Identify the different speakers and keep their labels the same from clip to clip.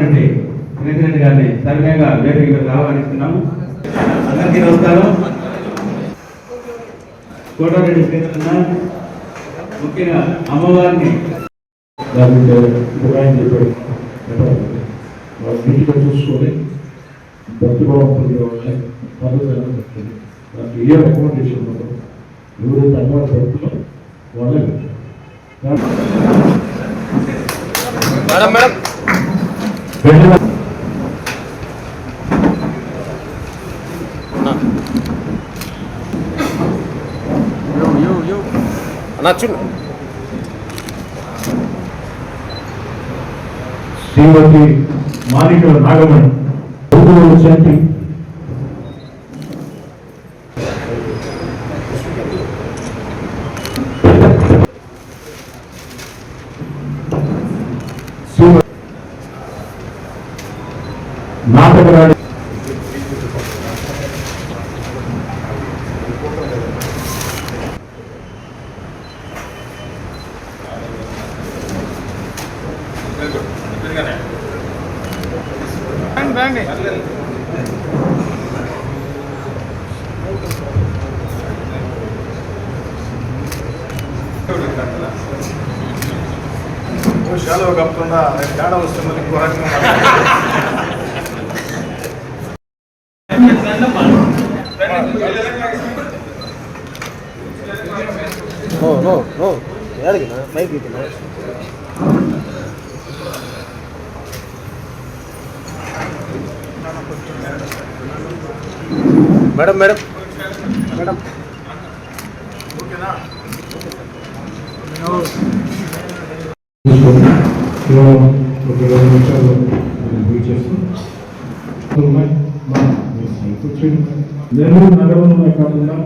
Speaker 1: అంటే ప్రెసిడెంట్ గారిని సవినయంగా వేదిక ఆహ్వానిస్తున్నాము. అందరికీ నమస్కారం. కోటారెడ్డి శ్రీకృష్ణ ముఖ్యంగా అమ్మవారిని.
Speaker 2: చెప్పాడు. నీట్గా చూసుకొని భక్తిభావంతులు వాళ్ళని పద్ధతి చెప్తుంది దానికి ఏ రికమెండేషన్ ఉండదు ఎవరైతే అమ్మవారి భక్తులు వాళ్ళే
Speaker 3: చూడు.
Speaker 2: శ్రీమతి మాణికల నాగమణి ప్రభువుల నాటకరాడి నాటకరాణి
Speaker 4: శాలువ కప్పకుండా తేడా వస్తే మళ్ళీ ఇంకో రకంగా మాట్లాడాలి.
Speaker 3: నో? నో నో అడిగినా మైక్ ఇచ్చినా మేడం మేడం మేడం
Speaker 4: ఓకేనా
Speaker 2: తీసుకొని కేవలం ఒక ఇరవై నిమిషాలు నేను వెయిట్ చేస్తాను ఉన్నాయి. మా మీ సైట్ వచ్చేయండి. నెల్లూరు నగరంలోనే కాకుండా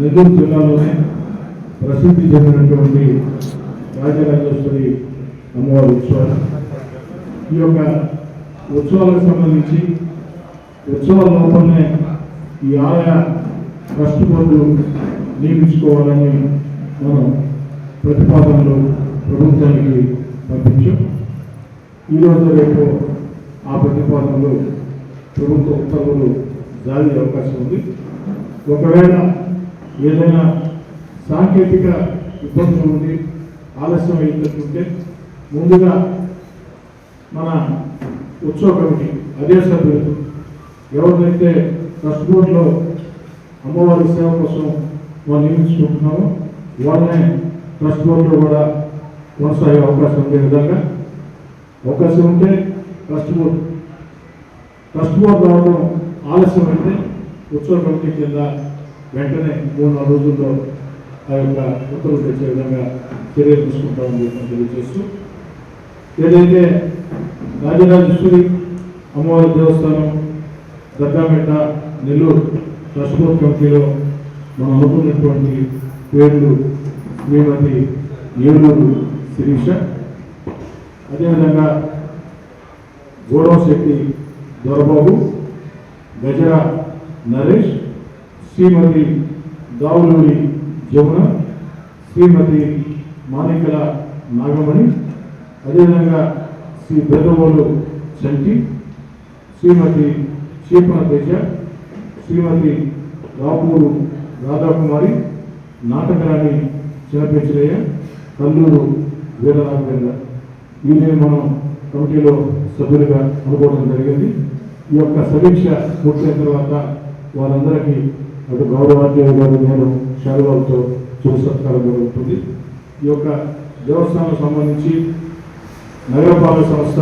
Speaker 2: నెల్లూరు జిల్లాలోనే ప్రసిద్ధి చెందినటువంటి రాజరాజేశ్వరి అమ్మవారి ఉత్సవాలు ఈ యొక్క ఉత్సవాలకు సంబంధించి ఉత్సవాల లోపలనే ఈ ఆలయ ట్రస్ట్ బోర్డు నియమించుకోవాలని మనం ప్రతిపాదనలు ప్రభుత్వానికి పంపించాం. ఈరోజు రేపు ఆ ప్రతిపాదనలు ప్రభుత్వ ఉత్తర్వులు జారీ అవకాశం ఉంది. ఒకవేళ ఏదైనా సాంకేతిక ఇబ్బందులు ఉంది ఆలస్యం అయ్యేటట్టుంటే ముందుగా మన ఉత్సవ కమిటీ అదే సభ్యులు ఎవరినైతే ట్రస్ట్ బోర్డులో అమ్మవారి సేవ కోసం వాళ్ళు నియమించుకుంటున్నారో వాళ్ళనే ట్రస్ట్ బోర్డులో కూడా కొనసాగే అవకాశం ఉండే విధంగా అవకాశం ఉంటే ట్రస్ట్ బోర్డు ట్రస్ట్ బోర్డు రావడం ఆలస్యం అయితే ఉత్సవ కమిటీ కింద వెంటనే మూడు నాలుగు రోజుల్లో ఆ యొక్క ఉత్తర్వులు తెచ్చే విధంగా చర్యలు తీసుకుంటామని చెప్పి తెలియజేస్తూ ఏదైతే రాజరాజేశ్వరి అమ్మవారి దేవస్థానం దర్గామెట్ట నెల్లూరు ట్రస్ట్ బోర్డు కమిటీలో మనం అనుకున్నటువంటి పేర్లు శ్రీమతి ఏలూరు శిరీష. అదేవిధంగా గోడవశెట్టి దొరబాబు గజర నరేష్ శ్రీమతి దావులూరి జమున శ్రీమతి మాణికల నాగమణి అదేవిధంగా శ్రీ బెదవోలు చంటి శ్రీమతి చీపన తేజ శ్రీమతి రాపూరు రాధాకుమారి నాటకరాణి చిన్నపెంచరయ్య కల్లూరు వీరరాఘవేంద్ర. వీరిని మనం కమిటీలో సభ్యులుగా అనుకోవడం జరిగింది. ఈ యొక్క సమీక్ష పూర్తయిన తర్వాత వారందరికీ అటు గౌరవాధ్యాయులు గారు నేను శాలువాలతో చిరు సత్కారం జరుగుతుంది. ఈ యొక్క దేవస్థానం సంబంధించి నగరపాలక సంస్థ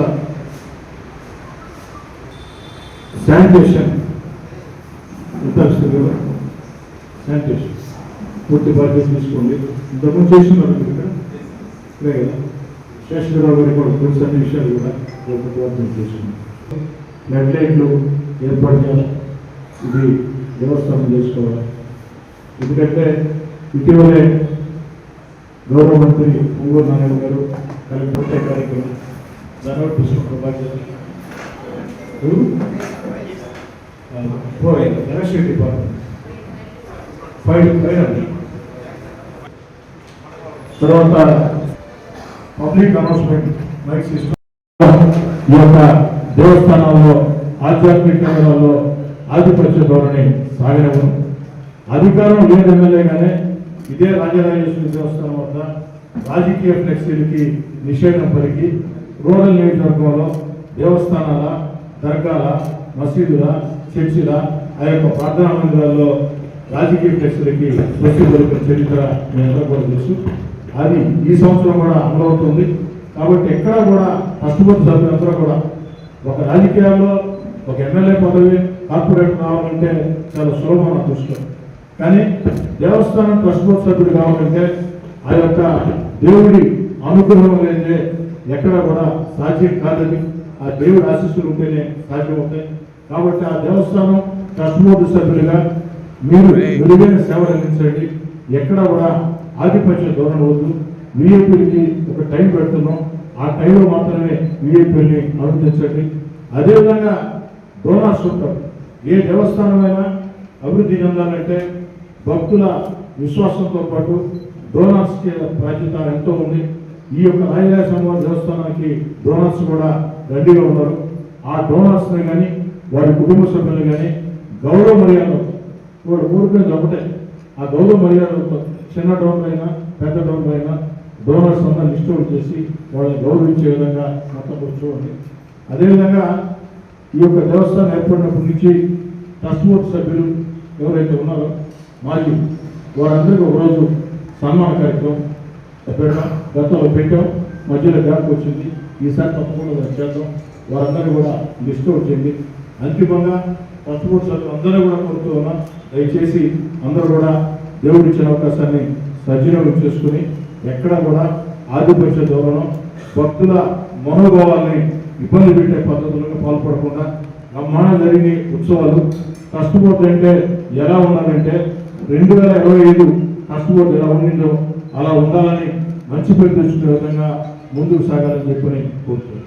Speaker 2: శానిటేషన్ ఎంత వస్తుంది కదా శానిటేషన్ పూర్తి బాధ్యత తీసుకోండి ఇంతకుముందు చేస్తున్నారు మీరు ఇక్కడ ఇక్కడే కదా శేషగిరావు గారి కూడా తెలుసు అన్ని విషయాలు కూడా రేపు ప్రయత్నం చేస్తున్నాం ఫ్లడ్ లైట్లు ఏర్పాటు చేయాలి. ఇది దేవస్థానం చేసుకోవాలి. ఎందుకంటే ఇటీవలే గౌరవ మంత్రి పొంగూరు నారాయణ గారు కలిపి కార్యక్రమం. దాని ఒకటి తీసుకుంటారు బాధ్యత ఎలక్షన్ డిపార్ట్మెంట్. ఫైవ్ ఫైవ్ అండి తర్వాత పబ్లిక్ అనౌన్స్మెంట్ మైక్ సిస్టమ్. ఈ యొక్క దేవస్థానాల్లో ఆధ్యాత్మిక కేంద్రాల్లో ఆధిపత్య ధోరణి సాగనివ్వను అధికారం లేదు ఎమ్మెల్యేగానే ఇదే రాజరాజేశ్వరి దేవస్థానం వద్ద రాజకీయ ఫ్లెక్సీలకి నిషేధం పలికి రూరల్ నియోజకవర్గంలో దేవస్థానాల దర్గాల మసీదుల చర్చిల ఆ యొక్క ప్రార్థనా మందిరాల్లో రాజకీయ ఫ్లెక్సీలకి స్వస్తి దొరికిన చరిత్ర మీ అందరూ కూడా తెలుసు. అది ఈ సంవత్సరం కూడా అమలవుతుంది. కాబట్టి ఎక్కడా కూడా కష్టపడి సభ్యులందరూ కూడా ఒక రాజకీయాల్లో ఒక ఎమ్మెల్యే పదవి కార్పొరేట్ కావాలంటే చాలా సులభం నా కానీ దేవస్థానం ట్రస్ట్ సభ్యుడు కావాలంటే ఆ యొక్క దేవుడి అనుగ్రహం లేదే ఎక్కడ కూడా సాధ్యం కాదని ఆ దేవుడి ఆశీస్సులు ఉంటేనే సాధ్యం అవుతాయి. కాబట్టి ఆ దేవస్థానం ట్రస్ట్ బోర్డు సభ్యులుగా మీరు మెరుగైన సేవలు అందించండి. ఎక్కడ కూడా ఆధిపత్య ధోరణి వద్దు విఐపీలకి ఒక టైం పెడుతున్నాం. ఆ టైంలో మాత్రమే విఐపీని అనుమతించండి. అదేవిధంగా డోనార్స్ ఉంటారు. ఏ దేవస్థానమైనా అభివృద్ధి చెందాలంటే భక్తుల విశ్వాసంతో పాటు డోనార్స్కి బాధ్యత ఎంతో ఉంది. ఈ యొక్క సమూహ దేవస్థానానికి డోనార్స్ కూడా రెడీగా ఉన్నారు. ఆ డోనార్స్ని కానీ వారి కుటుంబ సభ్యులు కానీ గౌరవ మర్యాదలు వాడు కోరుకునేది ఒకటే. ఆ గౌరవ మర్యాదలు చిన్న డోనర్ అయినా పెద్ద డోనర్ అయినా డోనర్స్ అంతా లిస్ట్ అవుట్ చేసి వాళ్ళని గౌరవించే విధంగా మొత్తం కూర్చోండి అదేవిధంగా ఈ యొక్క దేవస్థానం ఏర్పడినప్పటి నుంచి ట్రస్ట్ బోర్డు సభ్యులు ఎవరైతే ఉన్నారో మాజీ వారందరికీ ఒకరోజు సన్మాన కార్యక్రమం పెట్టాం గతంలో పెట్టాం మధ్యలో గ్యాప్ వచ్చింది. ఈసారి తప్పకుండా చేద్దాం. వారందరూ కూడా లిస్ట్ అవుట్ చేయండి. అంతిమంగా ట్రస్ట్ బోర్డు అందరూ కూడా కోరుతూ ఉన్నాం దయచేసి అందరూ కూడా దేవుడు ఇచ్చిన అవకాశాన్ని సద్వినియోగం చేసుకుని ఎక్కడ కూడా ఆధిపత్య ధోరణం భక్తుల మనోభావాల్ని ఇబ్బంది పెట్టే పద్ధతులకు పాల్పడకుండా బ్రహ్మాండ జరిగిన ఉత్సవాలు. కష్టపోతే అంటే ఎలా ఉన్నారంటే రెండు వేల ఇరవై ఐదు కష్టపోతే ఎలా ఉండిందో అలా ఉండాలని మంచి పేరు తెచ్చుకునే విధంగా ముందుకు సాగాలని చెప్పని కోరుతున్నాను.